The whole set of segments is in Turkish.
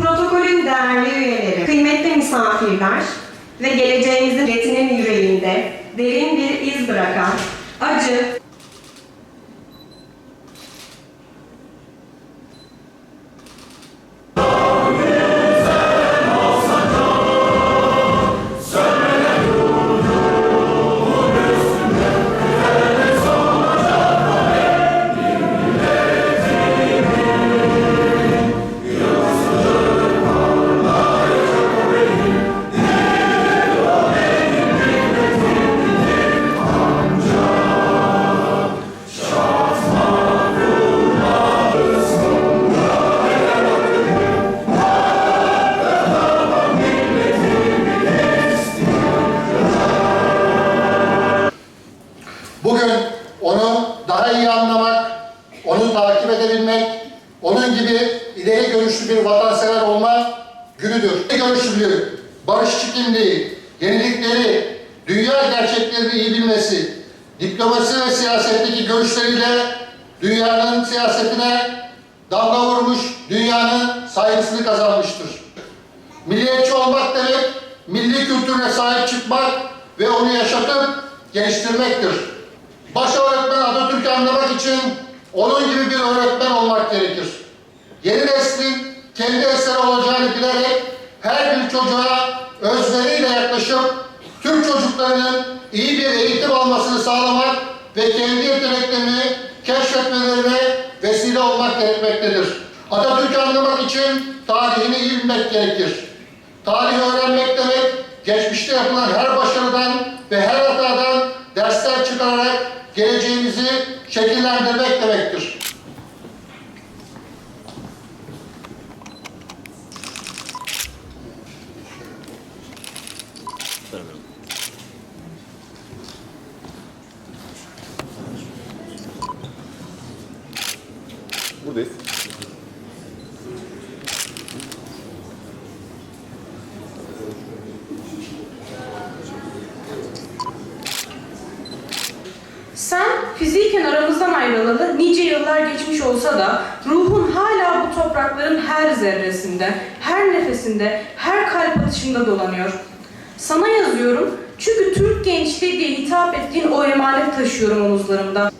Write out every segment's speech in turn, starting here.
protokolün değerli üyeleri, kıymetli misafirler ve geleceğimizin milletinin yüreğinde derin bir iz bırakan acı, daha iyi anlamak, onu takip edebilmek, onun gibi ileri görüşlü bir vatansever olma günüdür. İleri görüşlülüğü, barışçı kimliği, yenilikleri, dünya gerçeklerini iyi bilmesi, diplomasi ve siyasetteki görüşleriyle dünyanın siyasetine damga vurmuş, dünyanın saygısını kazanmıştır. Milliyetçi olmak demek, milli kültürüne sahip çıkmak ve onu yaşatıp geliştirmektir. Baş öğretmen Atatürk'ü anlamak için onun gibi bir öğretmen olmak gerekir. Yeni neslin kendi eseri olacağını bilerek her bir çocuğa özveriyle yaklaşıp Türk çocuklarının iyi bir eğitim almasını sağlamak ve kendi yeteneklerini keşfetmelerine vesile olmak gerekmektedir. Atatürk'ü anlamak için tarihini iyi bilmek gerekir. Tarih öğrenmek demek, geçmişte yapılan her başarıdan ve her şekillendirmek demektir. Buradayız. Fiziken aramızdan ayrılalı nice yıllar geçmiş olsa da ruhun hala bu toprakların her zerresinde, her nefesinde, her kalp atışında dolanıyor. Sana yazıyorum çünkü Türk gençliği diye hitap ettiğin o emanet taşıyorum omuzlarımda.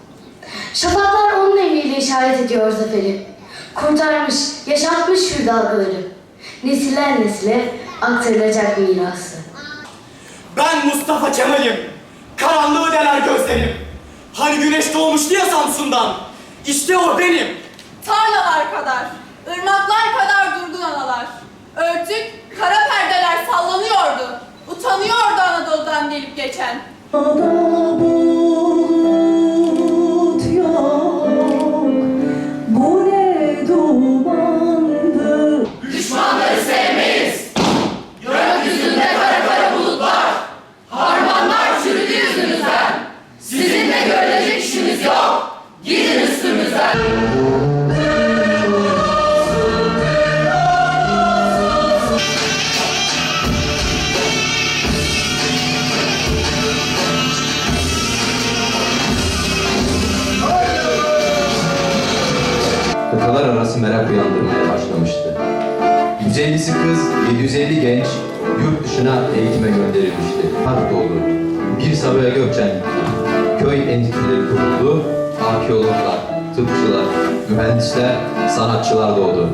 Şafaklar onun emriyle işaret ediyor zaferi. Kurtarmış, yaşatmış şu dalgaları. Nesiller nesile aktarılacak mirası. Ben Mustafa Kemal'im. Karanlığı deler gözlerim. Hani güneş doğmuştu ya Samsun'dan. İşte o benim. Tarlalar kadar, ırmaklar kadar durgun analar. Örtük, kara perdeler sallanıyordu. Utanıyordu Anadolu'dan gelip geçen. Arası merak uyandırmaya başlamıştı. 150'si kız, 750 genç yurt dışına eğitime gönderilmişti. Harp doğdu. Bir Sabiha Gökçen. Köy enstitüleri kuruldu. Arkeologlar, tıpçılar, mühendisler, sanatçılar doğdu.